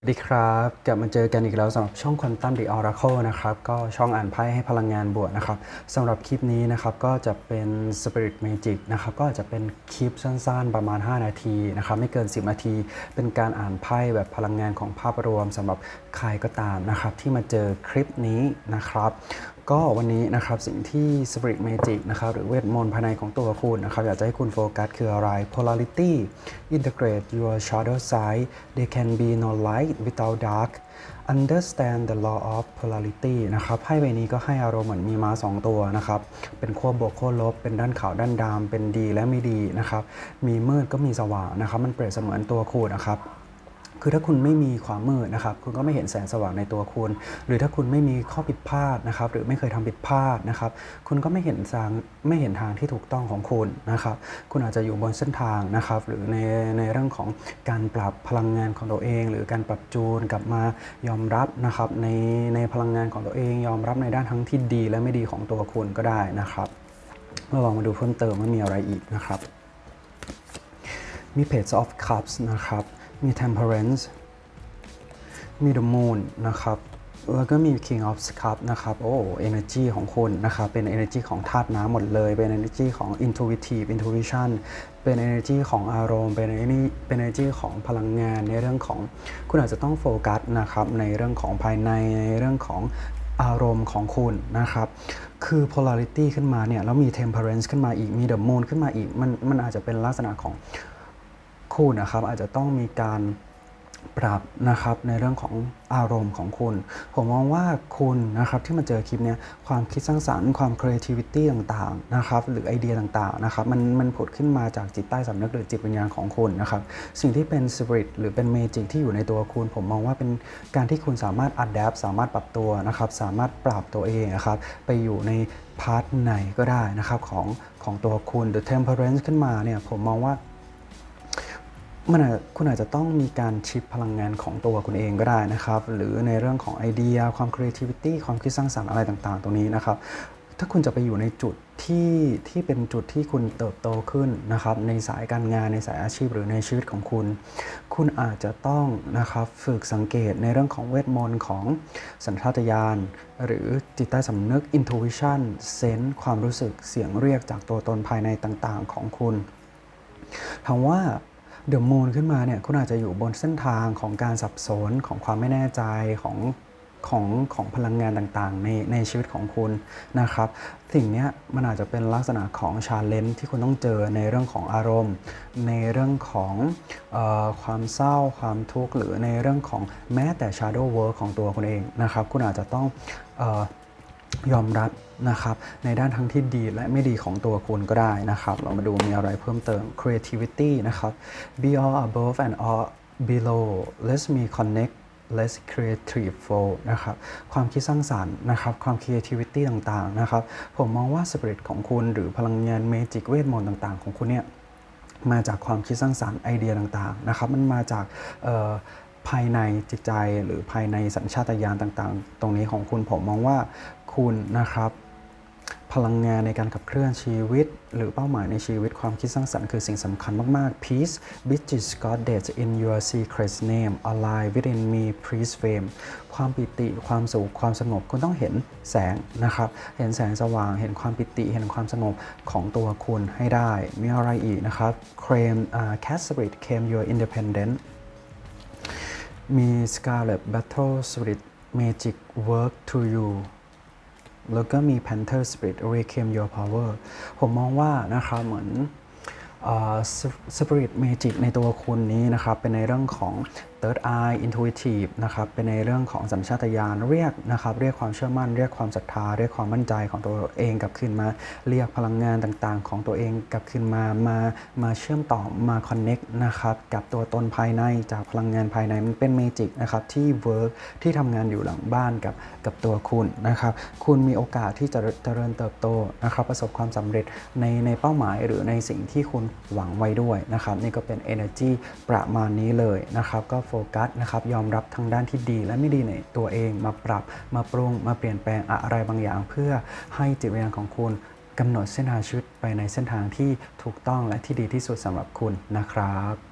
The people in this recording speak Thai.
สวัสดีครับกลับมาเจอกันอีกแล้วสำหรับช่อง Quantum The Oracle นะครับก็ช่องอ่านไพ่ให้พลังงานบวกนะครับสำหรับคลิปนี้นะครับก็จะเป็น Spirit Magic นะครับก็จะเป็นคลิปสั้นๆประมาณ 5 นาทีนะครับไม่เกิน 10 นาที เป็นการอ่านไพ่แบบพลังงานของภาพรวมสำหรับใครก็ตามนะครับที่มาเจอคลิปนี้นะครับ ก็วันนี้นะครับสิ่งที่ Spirit Magic นะครับหรือเวทมนต์ภายในของตัวคุณนะครับอยากจะให้คุณโฟกัสคืออะไร Polarity Integrate your shadow side there can be no light without dark Understand the law of polarity นะครับให้ใบนี้ก็ให้อารมณ์เหมือนมีม้าสองตัวนะครับ เป็นขั้วบวกขั้วลบ เป็นด้านขาวด้านดำเป็นดีและไม่ดีนะครับ มีมืดก็มีสว่างนะครับ มันเปรียบเสมือนตัวคุณนะครับ คือถ้าคุณไม่มีความมืดนะครับ คุณก็ไม่เห็นแสงสว่างในตัวคุณ หรือถ้าคุณไม่มีข้อผิดพลาดนะครับ หรือไม่เคยทำผิดพลาดนะครับ คุณก็ไม่เห็นทางไม่เห็นทางที่ถูกต้องของคุณนะครับ คุณอาจจะอยู่บนเส้นทางนะครับ หรือในในเรื่องของการปรับพลังงานของตัวเอง หรือการปรับจูนกลับมายอมรับนะครับในในพลังงานของตัวเอง ยอมรับในด้านทั้งที่ดีและไม่ดีของตัวคุณก็ได้นะครับเราลองมาดูเพิ่มเติมว่ามีอะไรอีกนะครับ มี Page of Cups นะครับ มี Temperance มี The Moon นะครับ แล้วก็มี King of Cups นะครับ โอ้ energy ของคุณนะครับ เป็น energy ของธาตุน้ำหมดเลย เป็น energy ของ intuitive intuition เป็น energy ของอารมณ์ เป็น energy เป็น energy ของพลังงาน ในเรื่องของคุณอาจจะต้องโฟกัสนะครับ ในเรื่องของภายใน ในเรื่องของอารมณ์ของคุณนะครับ คือ polarity ขึ้นมาเนี่ย แล้วมี temperance ขึ้นมาอีก มี the moon ขึ้นมาอีก มัน มันอาจจะเป็นลักษณะของ คุณนะครับ อาจจะต้องมีการปรับนะครับในเรื่องของอารมณ์ของคุณ ผมมองว่าคุณนะครับที่มาเจอคลิปเนี้ยความคิดสร้างสรรค์ความ creativity ต่างๆนะครับหรือไอเดียต่างๆนะครับมันมันผุดขึ้นมาจากจิตใต้สำนึกหรือจิตวิญญาณของคุณนะครับสิ่งที่เป็น spirit หรือเป็น magic ที่อยู่ในตัวคุณ ผมมองว่าเป็นการที่คุณสามารถ adapt สามารถปรับตัวนะครับสามารถปรับตัวเองนะครับไปอยู่ในพาร์ทไหนก็ได้นะครับของของตัวคุณ the temperance ขึ้นมาเนี่ยผมมองว่า มันคุณอาจจะต้องมีการชิปพลังงานของตัวคุณเองก็ได้นะครับ หรือในเรื่องของไอเดีย ความ creativity ความคิดสร้างสรรค์อะไรต่างๆ ตรงนี้นะครับ ถ้าคุณจะไปอยู่ในจุดที่ที่เป็นจุดที่คุณเติบโตขึ้นนะครับ ในสายการงานในสายอาชีพหรือในชีวิตของคุณ คุณอาจจะต้องนะครับฝึกสังเกตในเรื่องของเวทมนต์ของสัญชาตญาณหรือจิตใต้สำนึก intuition เซนส์ความรู้สึกเสียงเรียกจากตัวตนภายในต่างๆ ของคุณถามว่า เดอะมูนขึ้นมาเนี่ยคุณอาจจะอยู่บนเส้นทางของการสับสนของความไม่แน่ใจของของของพลังงานต่างๆ ในในชีวิตของคุณนะครับ สิ่งนี้มันอาจจะเป็นลักษณะของชาเลนจ์ที่คุณต้องเจอในเรื่องของอารมณ์ ในเรื่องของออความเศร้าความทุกข์หรือในเรื่องของแม้แต่ shadow work ของตัวคุณเองนะครับ คุณอาจจะต้องออ ยอมรับนะครับในด้านทั้งที่ดีและไม่ดีของตัวคุณก็ได้นะครับ เรามาดูมีอะไรเพิ่มเติม creativity นะครับ be all above and all below let's me connect less creative flow นะครับ ความคิดสร้างสรรค์นะครับ ความ creativity ต่างๆ นะครับ ผมมองว่า spirit ของคุณ หรือพลังงาน magic เวทมนต์ต่าง ๆ ของคุณเนี่ย มาจากความคิดสร้างสรรค์ไอเดียต่าง ๆ นะครับ มันมาจากภายในจิตใจหรือภายในสัญชาตญาณต่างๆ ตรงนี้ของคุณผมมองว่า คุณนะครับพลังงานในการขับเคลื่อนชีวิต หรือเป้าหมายในชีวิตความคิดสร้างสรรค์คือสิ่งสำคัญมาก ๆ peace which is goddess in your secret name alive within me please fame ความปิติความสุขความสงบคุณต้องเห็นแสงนะครับ เห็นแสงสว่างเห็นความปิติเห็นความสงบของตัวคุณให้ได้ มีอะไรอีกนะครับ claim uh, cat spirit claim your independent มี Scarlet Battle Spirit Magic Work to you แล้วก็มี Panther Spirit Reclaim Your Power ผมมองว่านะครับเหมือนสปิริตเมจิกในตัวคุณนี้นะครับ เป็นในเรื่องของ Third Eye Intuitive นะครับเป็นในเรื่องของสัญชาตญาณเรียกนะครับเรียกความเชื่อมั่น เรียกความศรัทธา เรียกความมั่นใจของตัวเองกลับคืนมา เรียกพลังงานต่างๆ ของตัวเองกลับคืนมามามาเชื่อมต่อมา connect นะครับกับตัวตนภายในจากพลังงานภายในมันเป็นเมจิกนะครับที่ work ที่ทำงานอยู่หลังบ้านกับกับตัวคุณนะครับคุณมีโอกาสที่จะเจริญเติบโตนะครับประสบความสำเร็จในในเป้าหมายหรือในสิ่งที่คุณหวังไว้ด้วยนะครับนี่ก็เป็น energy ประมาณนี้เลยนะครับก็โฟกัสนะครับยอมรับทั้งด้านที่ดี และไม่ดีในตัวเองมาปรับมาปรุงมาเปลี่ยนแปลงอะไรบางอย่าง เพื่อให้จิตวิญญาณของคุณกำหนดเส้นทางชีวิตไปในเส้นทางที่ถูกต้องและที่ดีที่สุดสำหรับคุณนะครับ